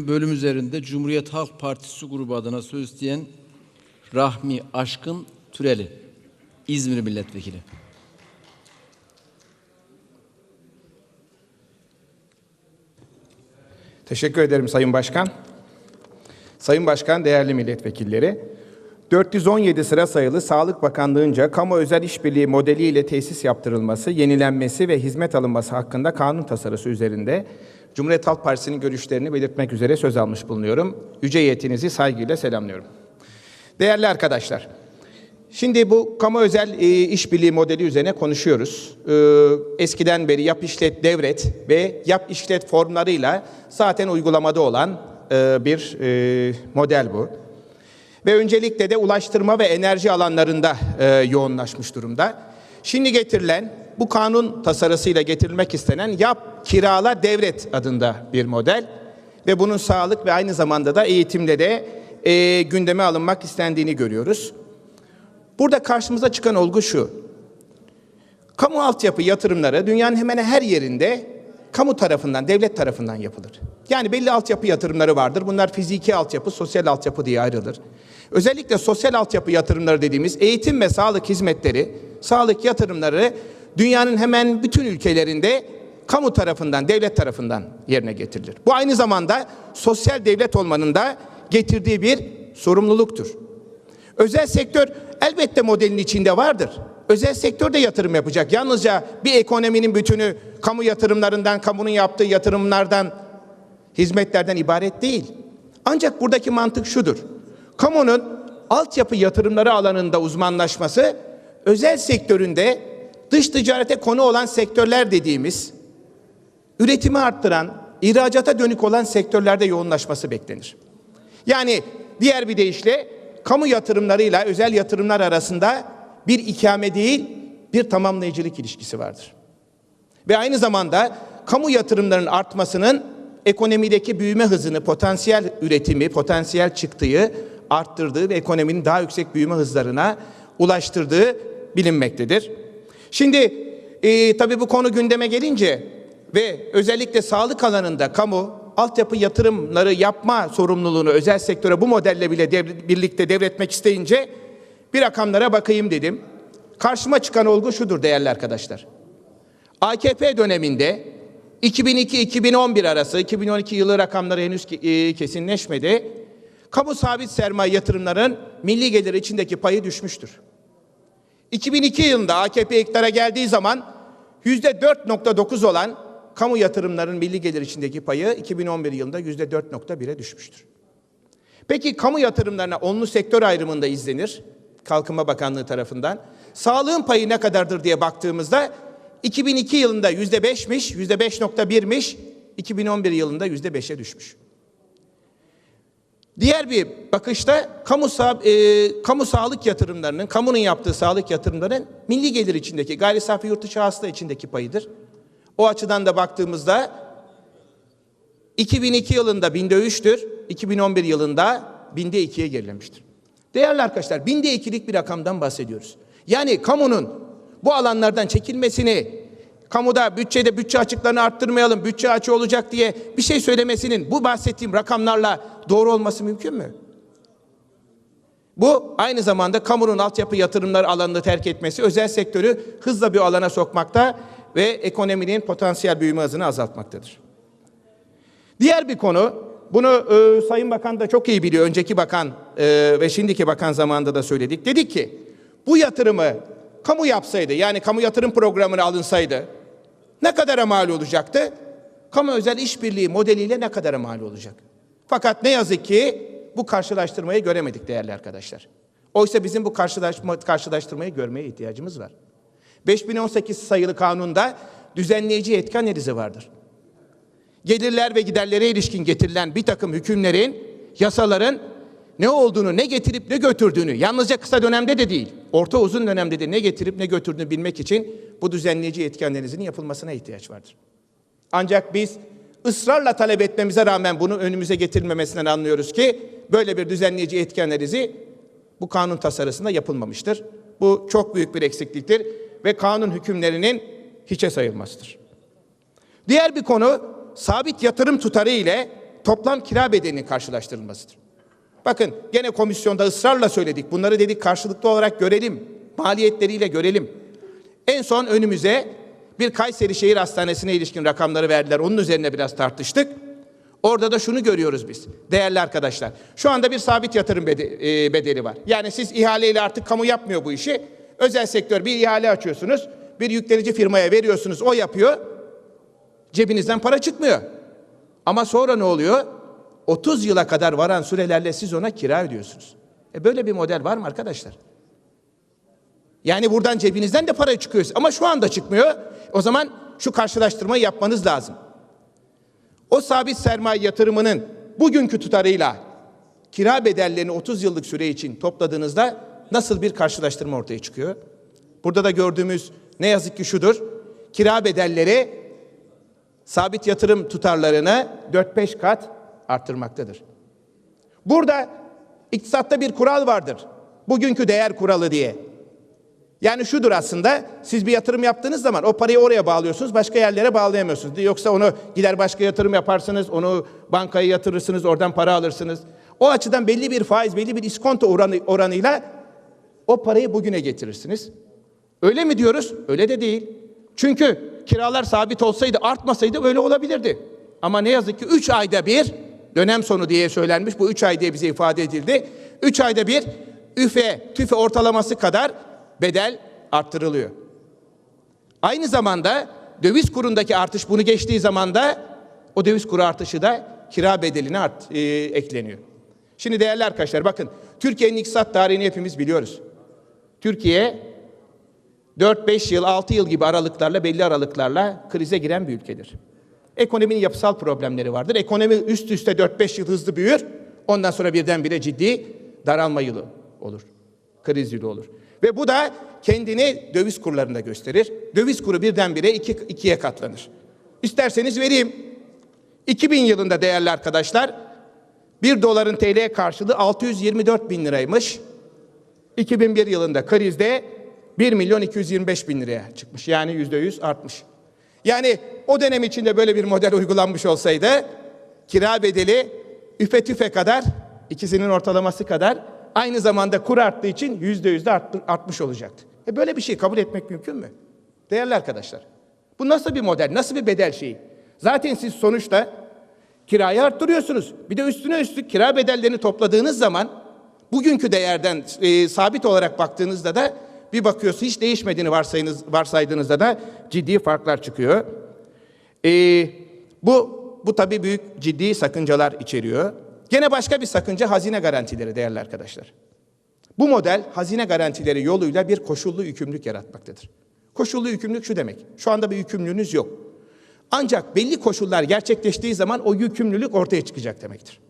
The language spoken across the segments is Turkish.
bölüm üzerinde Cumhuriyet Halk Partisi grubu adına söz isteyen Rahmi Aşkın Türeli, İzmir Milletvekili. Teşekkür ederim Sayın Başkan. Sayın Başkan, değerli milletvekilleri, 417 sıra sayılı Sağlık Bakanlığı'nca kamu özel işbirliği modeliyle tesis yaptırılması, yenilenmesi ve hizmet alınması hakkında kanun tasarısı üzerinde Cumhuriyet Halk Partisi'nin görüşlerini belirtmek üzere söz almış bulunuyorum. Yüce heyetinizi saygıyla selamlıyorum. Değerli arkadaşlar, Şimdi bu kamu özel e, işbirliği modeli üzerine konuşuyoruz. E, eskiden beri yap işlet devret ve yap işlet formlarıyla zaten uygulamada olan e, bir e, model bu. Ve öncelikle de ulaştırma ve enerji alanlarında yoğunlaşmış durumda. Şimdi getirilen bu kanun tasarısıyla getirilmek istenen yap kirala devret adında bir model ve bunun sağlık ve aynı zamanda da eğitimle de e, gündeme alınmak istendiğini görüyoruz. Burada karşımıza çıkan olgu şu. Kamu altyapı yatırımları dünyanın hemen her yerinde kamu tarafından, devlet tarafından yapılır. Yani belli altyapı yatırımları vardır. Bunlar fiziki altyapı, sosyal altyapı diye ayrılır. Özellikle sosyal altyapı yatırımları dediğimiz eğitim ve sağlık hizmetleri, sağlık yatırımları dünyanın hemen bütün ülkelerinde kamu tarafından, devlet tarafından yerine getirilir. Bu aynı zamanda sosyal devlet olmanın da getirdiği bir sorumluluktur. Özel sektör elbette modelin içinde vardır. Özel sektör de yatırım yapacak. Yalnızca bir ekonominin bütünü kamu yatırımlarından, kamunun yaptığı yatırımlardan, hizmetlerden ibaret değil. Ancak buradaki mantık şudur. Kamunun altyapı yatırımları alanında uzmanlaşması, özel sektöründe dış ticarete konu olan sektörler dediğimiz, üretimi arttıran, ihracata dönük olan sektörlerde yoğunlaşması beklenir. Yani diğer bir deyişle kamu yatırımlarıyla özel yatırımlar arasında bir ikame değil, bir tamamlayıcılık ilişkisi vardır. Ve aynı zamanda kamu yatırımlarının artmasının ekonomideki büyüme hızını, potansiyel üretimi, potansiyel çıktıyı arttırdığı ve ekonominin daha yüksek büyüme hızlarına ulaştırdığı bilinmektedir. Şimdi e, tabii bu konu gündeme gelince ve özellikle sağlık alanında kamu altyapı yatırımları yapma sorumluluğunu özel sektöre bu modelle bile dev, birlikte devretmek isteyince bir rakamlara bakayım dedim. Karşıma çıkan olgu şudur değerli arkadaşlar. AKP döneminde 2002-2011 arası, 2012 yılı rakamları henüz e, kesinleşmedi. Kamu sabit sermaye yatırımların milli gelir içindeki payı düşmüştür. 2002 yılında AKP iktidara geldiği zaman %4.9 olan kamu yatırımlarının milli gelir içindeki payı 2011 yılında yüzde 4.1'e düşmüştür. Peki kamu yatırımlarına onlu sektör ayrımında izlenir Kalkınma Bakanlığı tarafından. Sağlığın payı ne kadardır diye baktığımızda 2002 yılında yüzde 5'miş, yüzde 5.1'miş, 2011 yılında yüzde 5'e düşmüş. Diğer bir bakışta kamu, sağ, e, kamu sağlık yatırımlarının, kamunun yaptığı sağlık yatırımlarının milli gelir içindeki, gayri safi yurt dışı hasıla içindeki payıdır. O açıdan da baktığımızda 2002 yılında binde üçtür, 2011 yılında binde ikiye gerilemiştir. Değerli arkadaşlar, binde ikilik bir rakamdan bahsediyoruz. Yani kamunun bu alanlardan çekilmesini, kamuda bütçede bütçe açıklarını arttırmayalım, bütçe açı olacak diye bir şey söylemesinin bu bahsettiğim rakamlarla doğru olması mümkün mü? Bu aynı zamanda kamunun altyapı yatırımları alanını terk etmesi özel sektörü hızla bir alana sokmakta ve ekonominin potansiyel büyüme hızını azaltmaktadır. Diğer bir konu, bunu e, Sayın Bakan da çok iyi biliyor, önceki bakan e, ve şimdiki bakan zamanında da söyledik. Dedik ki bu yatırımı kamu yapsaydı, yani kamu yatırım programına alınsaydı ne kadara mal olacaktı? Kamu özel işbirliği modeliyle ne kadara mal olacak? Fakat ne yazık ki bu karşılaştırmayı göremedik değerli arkadaşlar. Oysa bizim bu karşılaşma, karşılaştırmayı görmeye ihtiyacımız var. 5018 sayılı kanunda düzenleyici etki analizi vardır. Gelirler ve giderlere ilişkin getirilen bir takım hükümlerin, yasaların ne olduğunu, ne getirip ne götürdüğünü, yalnızca kısa dönemde de değil, orta uzun dönemde de ne getirip ne götürdüğünü bilmek için bu düzenleyici etki analizinin yapılmasına ihtiyaç vardır. Ancak biz ısrarla talep etmemize rağmen bunu önümüze getirilmemesinden anlıyoruz ki böyle bir düzenleyici etki analizi bu kanun tasarısında yapılmamıştır. Bu çok büyük bir eksikliktir ve kanun hükümlerinin hiçe sayılmasıdır. Diğer bir konu sabit yatırım tutarı ile toplam kira bedelinin karşılaştırılmasıdır. Bakın gene komisyonda ısrarla söyledik. Bunları dedik karşılıklı olarak görelim. Maliyetleriyle görelim. En son önümüze bir Kayseri Şehir Hastanesi'ne ilişkin rakamları verdiler. Onun üzerine biraz tartıştık. Orada da şunu görüyoruz biz değerli arkadaşlar. Şu anda bir sabit yatırım e, bedeli var. Yani siz ihaleyle artık kamu yapmıyor bu işi. Özel sektör bir ihale açıyorsunuz. Bir yüklenici firmaya veriyorsunuz. O yapıyor. Cebinizden para çıkmıyor. Ama sonra ne oluyor? 30 yıla kadar varan sürelerle siz ona kira ödüyorsunuz. E böyle bir model var mı arkadaşlar? Yani buradan cebinizden de para çıkıyor ama şu anda çıkmıyor. O zaman şu karşılaştırmayı yapmanız lazım. O sabit sermaye yatırımının bugünkü tutarıyla kira bedellerini 30 yıllık süre için topladığınızda nasıl bir karşılaştırma ortaya çıkıyor? Burada da gördüğümüz ne yazık ki şudur. Kira bedelleri sabit yatırım tutarlarını 4-5 kat arttırmaktadır. Burada iktisatta bir kural vardır. Bugünkü değer kuralı diye. Yani şudur aslında siz bir yatırım yaptığınız zaman o parayı oraya bağlıyorsunuz başka yerlere bağlayamıyorsunuz. Yoksa onu gider başka yatırım yaparsınız onu bankaya yatırırsınız oradan para alırsınız. O açıdan belli bir faiz belli bir iskonto oranı, oranıyla o parayı bugüne getirirsiniz. Öyle mi diyoruz? Öyle de değil. Çünkü kiralar sabit olsaydı artmasaydı öyle olabilirdi. Ama ne yazık ki 3 ayda bir dönem sonu diye söylenmiş bu 3 ay diye bize ifade edildi. 3 ayda bir üfe tüfe ortalaması kadar bedel arttırılıyor. Aynı zamanda döviz kurundaki artış bunu geçtiği zaman da o döviz kuru artışı da kira bedeline art, e, ekleniyor. Şimdi değerli arkadaşlar bakın Türkiye'nin iktisat tarihini hepimiz biliyoruz. Türkiye 4-5 yıl, 6 yıl gibi aralıklarla, belli aralıklarla krize giren bir ülkedir. Ekonominin yapısal problemleri vardır. Ekonomi üst üste 4-5 yıl hızlı büyür. Ondan sonra birdenbire ciddi daralma yılı olur. Kriz yılı olur. Ve bu da kendini döviz kurlarında gösterir. Döviz kuru birdenbire iki, ikiye katlanır. İsterseniz vereyim. 2000 yılında değerli arkadaşlar 1 doların TL'ye karşılığı 624 bin liraymış. 2001 yılında krizde 1 milyon 225 bin liraya çıkmış. Yani yüzde yüz artmış. Yani o dönem içinde böyle bir model uygulanmış olsaydı kira bedeli üfe tüfe kadar ikisinin ortalaması kadar aynı zamanda kur arttığı için yüzde yüzde artmış olacaktı. E böyle bir şey kabul etmek mümkün mü? Değerli arkadaşlar. Bu nasıl bir model, nasıl bir bedel şeyi? Zaten siz sonuçta kirayı arttırıyorsunuz. Bir de üstüne üstlük kira bedellerini topladığınız zaman bugünkü değerden e, sabit olarak baktığınızda da bir bakıyorsunuz hiç değişmediğini varsaydığınızda da ciddi farklar çıkıyor. E, bu bu tabii büyük ciddi sakıncalar içeriyor. Gene başka bir sakınca hazine garantileri değerli arkadaşlar. Bu model hazine garantileri yoluyla bir koşullu yükümlülük yaratmaktadır. Koşullu yükümlülük şu demek. Şu anda bir yükümlülüğünüz yok. Ancak belli koşullar gerçekleştiği zaman o yükümlülük ortaya çıkacak demektir.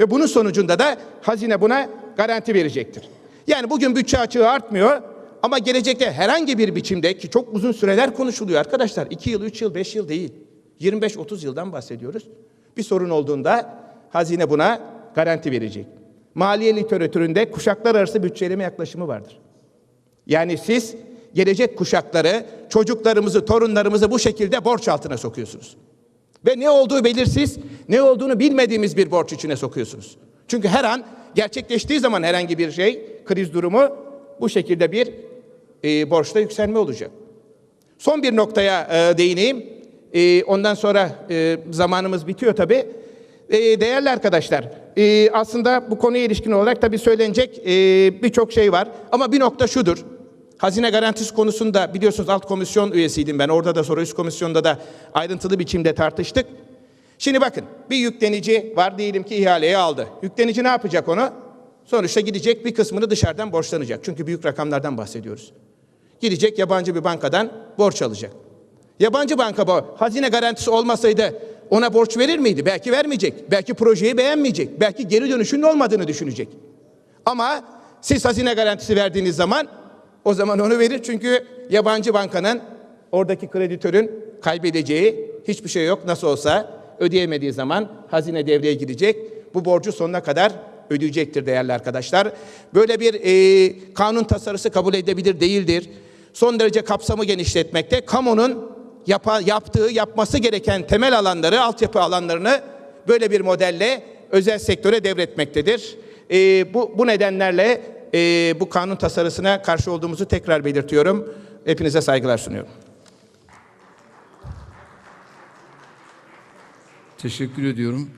Ve bunun sonucunda da hazine buna garanti verecektir. Yani bugün bütçe açığı artmıyor ama gelecekte herhangi bir biçimde ki çok uzun süreler konuşuluyor arkadaşlar. 2 yıl, 3 yıl, 5 yıl değil. 25-30 yıldan bahsediyoruz. Bir sorun olduğunda hazine buna garanti verecek. Maliye literatüründe kuşaklar arası bütçeleme yaklaşımı vardır. Yani siz gelecek kuşakları, çocuklarımızı, torunlarımızı bu şekilde borç altına sokuyorsunuz. Ve ne olduğu belirsiz, ne olduğunu bilmediğimiz bir borç içine sokuyorsunuz. Çünkü her an gerçekleştiği zaman herhangi bir şey, kriz durumu bu şekilde bir e, borçta yükselme olacak. Son bir noktaya e, değineyim. E, ondan sonra e, zamanımız bitiyor tabii. E, değerli arkadaşlar, e, aslında bu konuya ilişkin olarak tabii söylenecek e, birçok şey var. Ama bir nokta şudur. Hazine garantisi konusunda biliyorsunuz alt komisyon üyesiydim ben. Orada da sonra üst komisyonda da ayrıntılı biçimde tartıştık. Şimdi bakın bir yüklenici var diyelim ki ihaleye aldı. Yüklenici ne yapacak onu? Sonuçta gidecek bir kısmını dışarıdan borçlanacak. Çünkü büyük rakamlardan bahsediyoruz. Gidecek yabancı bir bankadan borç alacak. Yabancı banka hazine garantisi olmasaydı ona borç verir miydi? Belki vermeyecek. Belki projeyi beğenmeyecek. Belki geri dönüşünün olmadığını düşünecek. Ama siz hazine garantisi verdiğiniz zaman o zaman onu verir. Çünkü yabancı bankanın oradaki kreditörün kaybedeceği hiçbir şey yok. Nasıl olsa ödeyemediği zaman hazine devreye girecek. Bu borcu sonuna kadar ödeyecektir değerli arkadaşlar. Böyle bir e, kanun tasarısı kabul edebilir değildir. Son derece kapsamı genişletmekte. Kamunun yapa, yaptığı, yapması gereken temel alanları, altyapı alanlarını böyle bir modelle özel sektöre devretmektedir. Ee, bu, bu nedenlerle e, bu kanun tasarısına karşı olduğumuzu tekrar belirtiyorum. Hepinize saygılar sunuyorum. Teşekkür ediyorum.